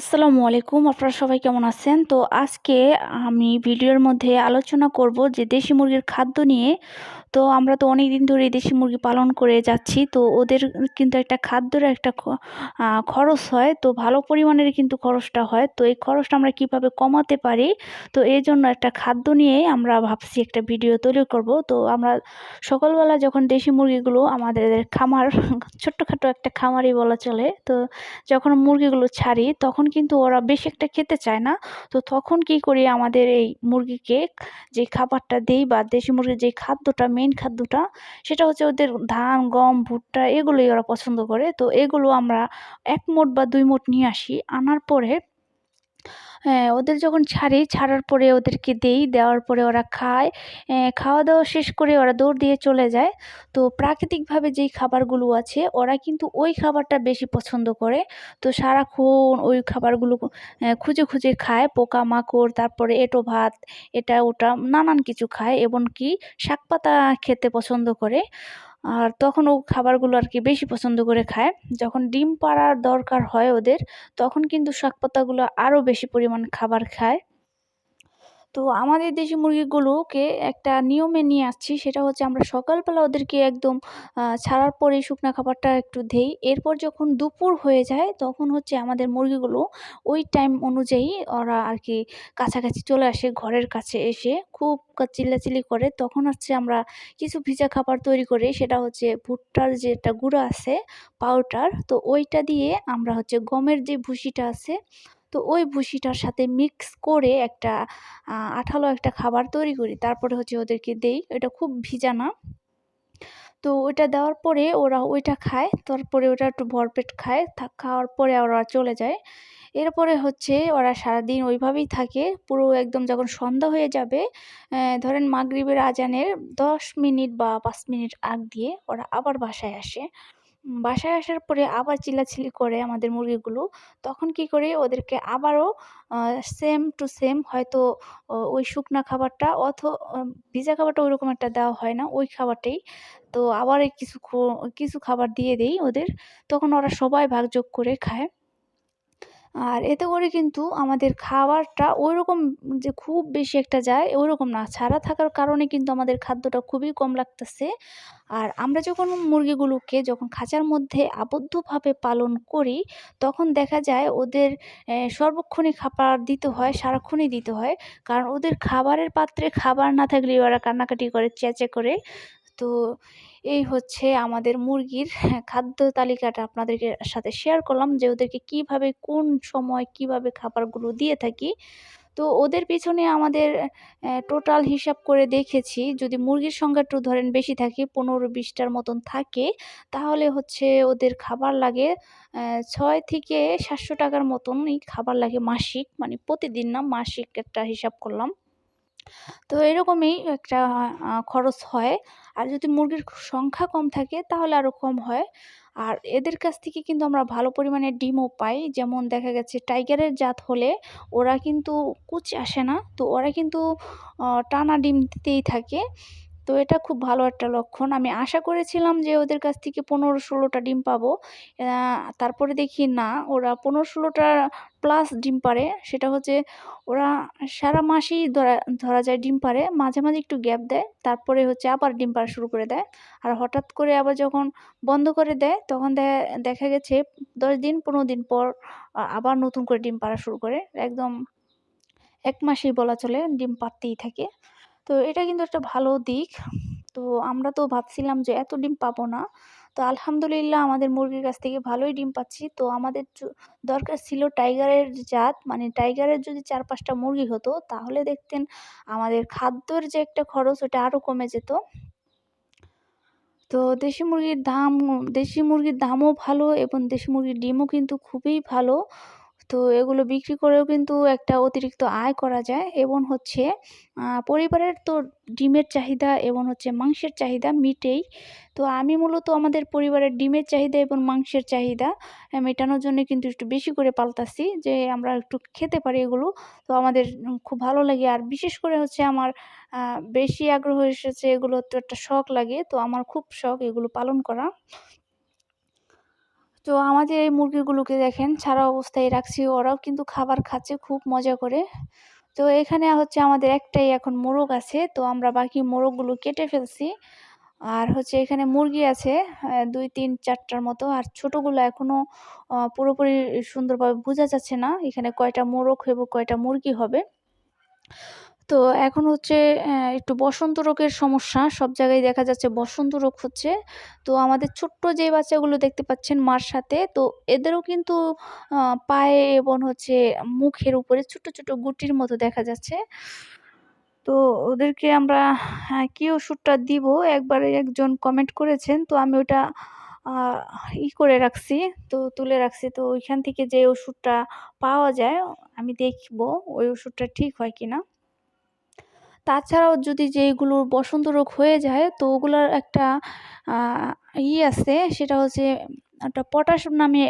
আসসালামু আলাইকুম, আপনারা সবাই কেমন আছেন? তো আজকে আমি ভিডিওর মধ্যে আলোচনা করব যে দেশি মুরগির খাদ্য নিয়ে। তো আমরা তো অনেক দিন ধরে দেশি মুরগি পালন করে যাচ্ছি, তো ওদের কিন্তু একটা খাদ্যের একটা খরচ হয়, তো ভালো পরিমাণের কিন্তু খরচটা হয়। তো এই খরচটা আমরা কীভাবে কমাতে পারি? তো এই জন্য একটা খাদ্য নিয়ে আমরা ভাবছি একটা ভিডিও তৈরি করব। তো আমরা সকালবেলা যখন দেশি মুরগিগুলো আমাদের খামার, ছোট্টখাটো একটা খামারই বলা চলে, তো যখন মুরগিগুলো ছাড়ি তখন কিন্তু ওরা বেশি একটা খেতে চায় না। তো তখন কি করি আমাদের এই মুরগিকে যে খাবারটা দেই বা দেশি মুরগির যে খাদ্যটা মেন খাদ্যটা, সেটা হচ্ছে ওদের ধান, গম, ভুট্টা, এগুলোই ওরা পছন্দ করে। তো এগুলো আমরা এক মোট বা দুই মোট নিয়ে আসি। আনার পরে হ্যাঁ ওদের যখন ছাড়ি, ছাড়ার পরে ওদেরকে দেই, দেওয়ার পরে ওরা খায়। খাওয়া দাওয়া শেষ করে ওরা দৌড় দিয়ে চলে যায়। তো প্রাকৃতিকভাবে যেই খাবারগুলো আছে, ওরা কিন্তু ওই খাবারটা বেশি পছন্দ করে। তো সারাক্ষণ ওই খাবারগুলো খুঁজে খুঁজে খায়। পোকামাকড়, তারপরে এঁটো ভাত, এটা ওটা, নানান কিছু খায়। এমনকি শাক পাতা খেতে পছন্দ করে। আর তখন ও খাবারগুলো আর কি বেশি পছন্দ করে খায়। যখন ডিম পাড়ার দরকার হয় ওদের, তখন কিন্তু শাক পাতাগুলো আরও বেশি পরিমাণ খাবার খায়। তো আমাদের দেশি মুরগিগুলোকে একটা নিয়মে নিয়ে আসছি। সেটা হচ্ছে আমরা সকালবেলা ওদেরকে একদম ছাড়ার পরে শুকনা খাবারটা একটু দেই। এরপর যখন দুপুর হয়ে যায়, তখন হচ্ছে আমাদের মুরগিগুলো ওই টাইম অনুযায়ী ওরা আর কি কাছাকাছি চলে আসে, ঘরের কাছে এসে খুব চিল্লাচিল্লি করে। তখন হচ্ছে আমরা কিছু ভিজা খাবার তৈরি করি। সেটা হচ্ছে ভুট্টার যে একটা গুঁড়ো আছে, পাউডার, তো ওইটা দিয়ে আমরা হচ্ছে গমের যে ভুসিটা আছে তো ওই ভুসিটার সাথে মিক্স করে একটা আঠালো একটা খাবার তৈরি করি। তারপরে হচ্ছে ওদেরকে দেই। এটা খুব ভিজা না তো ওইটা দেওয়ার পরে ওরা ওইটা খায়। তারপরে ওটা একটু ভরপেট খায়। খাওয়ার পরে ওরা চলে যায়। এরপরে হচ্ছে ওরা সারাদিন ওইভাবেই থাকে। পুরো একদম যখন সন্ধ্যা হয়ে যাবে ধরেন মাগরিবের আজানের দশ মিনিট বা পাঁচ মিনিট আগ দিয়ে ওরা আবার বাসায় আসে। বাসায় আসার পরে আবার চিলাচিলি করে আমাদের মুরগিগুলো, তখন কি করি ওদেরকে আবারও সেম টু সেম হয়তো ওই শুকনা খাবারটা অথ ভিজা খাবারটা ওইরকম একটা দেওয়া হয় না, ওই খাবারটাই। তো আবার কিছু কিছু খাবার দিয়ে দেই ওদের, তখন ওরা সবাই ভাগযোগ করে খায়। আর এতে করে কিন্তু আমাদের খাবারটা ওই রকম যে খুব বেশি একটা যায় ওই রকম না। ছাড়া থাকার কারণে কিন্তু আমাদের খাদ্যটা খুবই কম লাগতেছে। আর আমরা যখন মুরগিগুলোকে যখন খাঁচার মধ্যে আবদ্ধভাবে পালন করি, তখন দেখা যায় ওদের সর্বক্ষণই খাবার দিতে হয়, সারাক্ষণই দিতে হয়। কারণ ওদের খাবারের পাত্রে খাবার না থাকলে ওরা কান্নাকাটি করে, চেঁচে করে। তো এই হচ্ছে আমাদের মুরগির খাদ্য তালিকাটা আপনাদেরকে সাথে শেয়ার করলাম যে ওদেরকে কীভাবে, কোন সময় কীভাবে খাবারগুলো দিয়ে থাকি। তো ওদের পিছনে আমাদের টোটাল হিসাব করে দেখেছি, যদি মুরগির সংখ্যা একটু ধরেন বেশি থাকে, পনেরো বিশটার মতন থাকে, তাহলে হচ্ছে ওদের খাবার লাগে ছয় থেকে সাতশো টাকার মতনই খাবার লাগে মাসিক মানে প্রতিদিন না, মাসিক একটা হিসাব করলাম। তো এরকমই একটা খরচ হয়। আর যদি মুরগির সংখ্যা কম থাকে তাহলে আরও কম হয়। আর এদের কাছ থেকে কিন্তু আমরা ভালো পরিমাণে ডিমও পাই। যেমন দেখা গেছে টাইগারের জাত হলে ওরা কিন্তু কুচ আসে না। তো ওরা কিন্তু টানা ডিম দিতেই থাকে। তো এটা খুব ভালো একটা লক্ষণ। আমি আশা করেছিলাম যে ওদের কাছ থেকে পনেরো ষোলোটা ডিম পাবো। তারপরে দেখি না, ওরা পনেরো ষোলোটা প্লাস ডিম পারে। সেটা হচ্ছে ওরা সারা মাসেই ধরা ধরা যায় ডিম পারে, মাঝে মাঝে একটু গ্যাপ দেয়, তারপরে হচ্ছে আবার ডিম পাড়া শুরু করে দেয়। আর হঠাৎ করে আবার যখন বন্ধ করে দেয়, তখন দেখা গেছে দশ দিন, পনেরো দিন পর আবার নতুন করে ডিম পাড়া শুরু করে। একদম এক মাসেই বলা চলে, ডিম পাড়তেই থাকে। তো এটা কিন্তু একটা ভালো দিক। তো আমরা তো ভাবছিলাম যে এত ডিম পাবো না। তো আলহামদুলিল্লাহ আমাদের মুরগির কাছ থেকে ভালোই ডিম পাচ্ছি। তো আমাদের দরকার ছিল টাইগারের জাত মানে টাইগারের যদি চার পাঁচটা মুরগি হতো, তাহলে দেখতেন আমাদের খাদ্যর যে একটা খরচ, ওটা আরও কমে যেত। তো দেশি মুরগির দাম, দেশি মুরগির দামও ভালো এবং দেশি মুরগির ডিমও কিন্তু খুবই ভালো। তো এগুলো বিক্রি করেও কিন্তু একটা অতিরিক্ত আয় করা যায় এবং হচ্ছে পরিবারের তো ডিমের চাহিদা এবং হচ্ছে মাংসের চাহিদা মিটেই। তো আমি মূলত আমাদের পরিবারের ডিমের চাহিদা এবং মাংসের চাহিদা মেটানোর জন্য কিন্তু একটু বেশি করে পাল্টাছি যে আমরা একটু খেতে পারি এগুলো। তো আমাদের খুব ভালো লাগে আর বিশেষ করে হচ্ছে আমার বেশি আগ্রহ এসেছে এগুলো তো একটা শখ লাগে। তো আমার খুব শখ এগুলো পালন করা। তো আমাদের এই মুরগিগুলোকে দেখেন, ছাড়া অবস্থায় রাখছি ওরাও কিন্তু খাবার খাচ্ছে খুব মজা করে। তো এখানে হচ্ছে আমাদের একটাই এখন মোরগ আছে, তো আমরা বাকি মোরগগুলো কেটে ফেলছি। আর হচ্ছে এখানে মুরগি আছে দুই, তিন, চারটার মতো। আর ছোটোগুলো এখনও পুরোপুরি সুন্দরভাবে বোঝা যাচ্ছে না, এখানে কয়টা মোরগ হবে কয়টা মুরগি হবে। তো এখন হচ্ছে একটু বসন্ত রোগের সমস্যা। সব জায়গায় দেখা যাচ্ছে বসন্ত রোগ হচ্ছে। তো আমাদের ছোট্ট যে বাচ্চাগুলো দেখতে পাচ্ছেন মার সাথে, তো এদেরও কিন্তু পায়ে এবং হচ্ছে মুখের উপরে ছোট ছোট গুটির মতো দেখা যাচ্ছে। তো ওদেরকে আমরা কী ওষুধটা দিব? একবারে একজন কমেন্ট করেছেন, তো আমি ওটা ই করে রাখছি, তো তুলে রাখছি। তো ওইখান থেকে যে ওষুধটা পাওয়া যায়, আমি দেখব ওই ওষুধটা ঠিক হয় কি না তাছাড়াও যদি যেইগুলো বসন্ত রোগ হয়ে যায়, তো ওগুলোর একটা ই আছে, সেটা হচ্ছে একটা পটাশ নামে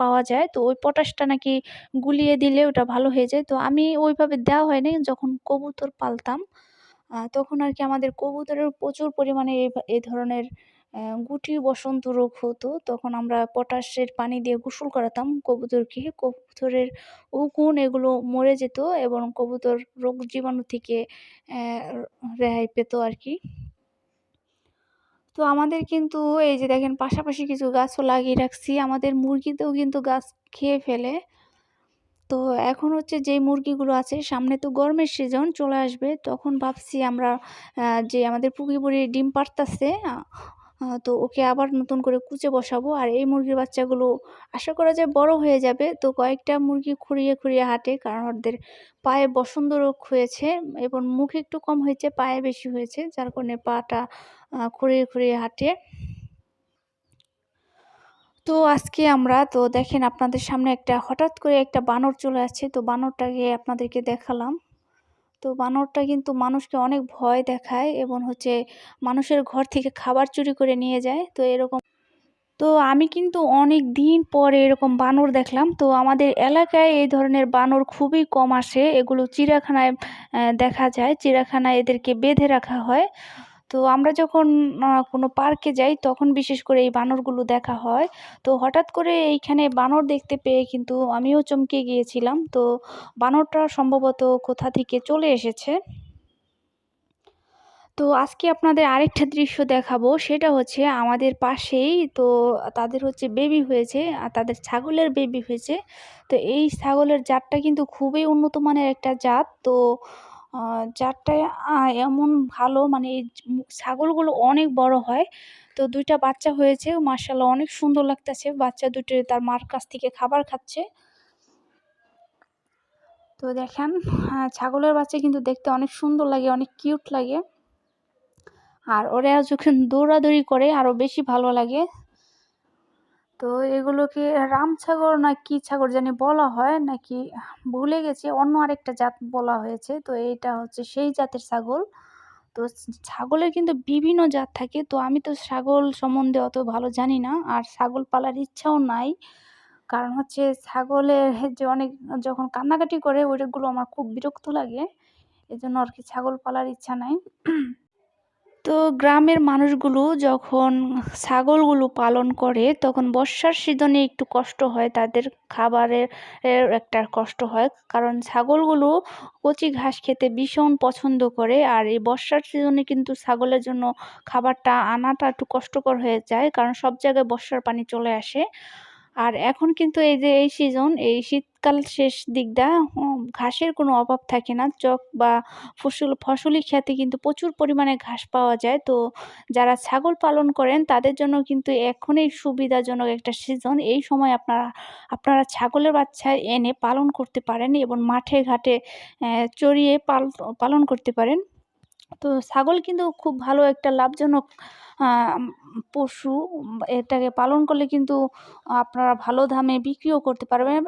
পাওয়া যায়। তো ওই পটাশটা নাকি গুলিয়ে দিলে ওটা ভালো হয়ে যায়। তো আমি ওইভাবে দেওয়া হয়নি। যখন কবুতর পালতাম তখন আর কি আমাদের কবুতরের প্রচুর পরিমাণে এই ধরনের গুটি বসন্ত রোগ হতো, তখন আমরা পটাশের পানি দিয়ে গোসল করাতাম। কবুতরকে কবুতরের উকুন এগুলো মরে যেত এবং কবুতর রোগ জীবাণু থেকে রেহাই পেত আর কি। তো আমাদের কিন্তু এই যে দেখেন, পাশাপাশি কিছু গাছও লাগিয়ে রাখছি। আমাদের মুরগিতেও কিন্তু গাছ খেয়ে ফেলে। তো এখন হচ্ছে যেই মুরগিগুলো আছে, সামনে তো গরমের সিজন চলে আসবে, তখন ভাবছি আমরা যে আমাদের পুকি বুড়ি ডিম পারতাছে তো ওকে আবার নতুন করে কুচে বসাবো। আর এই মুরগির বাচ্চাগুলো আশা করা যায় বড় হয়ে যাবে। তো কয়েকটা মুরগি খুঁড়িয়ে খুঁড়িয়ে হাঁটে, কারণ ওদের পায়ে বসন্ত রোগ হয়েছে এবং মুখ একটু কম হয়েছে, পায়ে বেশি হয়েছে, যার কারণে পাটা খুঁড়িয়ে খুঁড়িয়ে হাঁটে। তো আজকে আমরা, তো দেখেন আপনাদের সামনে একটা হঠাৎ করে একটা বানর চলে আসছে। তো বানরটাকে আপনাদেরকে দেখালাম। তো বানরটা কিন্তু মানুষকে অনেক ভয় দেখায় এবং হচ্ছে মানুষের ঘর থেকে খাবার চুরি করে নিয়ে যায়। তো এরকম তো আমি কিন্তু অনেক দিন পরে এরকম বানর দেখলাম। তো আমাদের এলাকায় এই ধরনের বানর খুবই কম আসে। এগুলো চিড়াখানায় দেখা যায়। চিড়াখানায় এদেরকে বেঁধে রাখা হয়। তো আমরা যখন কোনো পার্কে যাই তখন বিশেষ করে এই বানরগুলো দেখা হয়। তো হঠাৎ করে এইখানে বানর দেখতে পেয়ে কিন্তু আমিও চমকে গিয়েছিলাম। তো বানরটা সম্ভবত কোথা থেকে চলে এসেছে? তো আজকে আপনাদের আরেকটা দৃশ্য দেখাবো। সেটা হচ্ছে আমাদের পাশেই তো তাদের হচ্ছে বেবি হয়েছে, আর তাদের ছাগলের বেবি হয়েছে। তো এই ছাগলের জাতটা কিন্তু খুবই উন্নত মানের একটা জাত। তো জাতটা এমন ভালো মানে এই ছাগলগুলো অনেক বড় হয়। তো দুইটা বাচ্চা হয়েছে মার্শাল্লাহ অনেক সুন্দর লাগতেছে। বাচ্চা দুটো তার মার কাছ থেকে খাবার খাচ্ছে। তো দেখেন ছাগলের বাচ্চা কিন্তু দেখতে অনেক সুন্দর লাগে, অনেক কিউট লাগে। আর ওরা যখন দৌড়াদৌড়ি করে, আরও বেশি ভালো লাগে। তো এগুলোকে রাম ছাগল না কি ছাগল জানি বলা হয় নাকি? ভুলে গেছি, অন্য আরেকটা জাত বলা হয়েছে। তো এইটা হচ্ছে সেই জাতের ছাগল। তো ছাগলের কিন্তু বিভিন্ন জাত থাকে। তো আমি তো ছাগল সম্বন্ধে অত ভালো জানি না। আর ছাগল পালার ইচ্ছাও নাই। কারণ হচ্ছে ছাগলের যে অনেক, যখন কান্নাকাটি করে, ওইগুলো আমার খুব বিরক্ত লাগে। এজন্য আর কি ছাগল পালার ইচ্ছা নাই। তো গ্রামের মানুষগুলো যখন ছাগলগুলো পালন করে, তখন বর্ষার সিজনে একটু কষ্ট হয়, তাদের খাবারের একটা কষ্ট হয়। কারণ ছাগলগুলো কচি ঘাস খেতে ভীষণ পছন্দ করে, আর এই বর্ষার সিজনে কিন্তু ছাগলের জন্য খাবারটা আনাটা একটু কষ্টকর হয়ে যায়, কারণ সব জায়গায় বর্ষার পানি চলে আসে। আর এখন কিন্তু এই যে এই সিজন এই শীতকাল শেষ দিকটা ঘাসের কোনো অভাব থাকে না। চক বা ফসল, ফসলি খেতে কিন্তু প্রচুর পরিমাণে ঘাস পাওয়া যায়। তো যারা ছাগল পালন করেন, তাদের জন্য কিন্তু এখনই সুবিধাজনক একটা সিজন এই সময় আপনারা আপনারা ছাগলের বাচ্চা এনে পালন করতে পারেন এবং মাঠে, ঘাটে চড়িয়ে পালন করতে পারেন। তো ছাগল কিন্তু খুব ভালো একটা লাভজনক পশু এটাকে পালন করলে কিন্তু আপনারা ভালো দামে বিক্রিও করতে পারবেন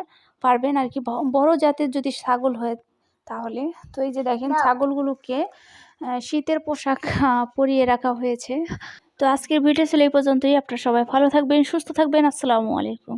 পারবেন আর কি। বড় জাতের যদি ছাগল হয় তাহলে। তো এই যে দেখেন ছাগলগুলোকে শীতের পোশাক পরিয়ে রাখা হয়েছে। তো আজকের ভিডিও ছিল এই পর্যন্তই। আপনারা সবাই ভালো থাকবেন সুস্থ থাকবেন। আসসালামু আলাইকুম।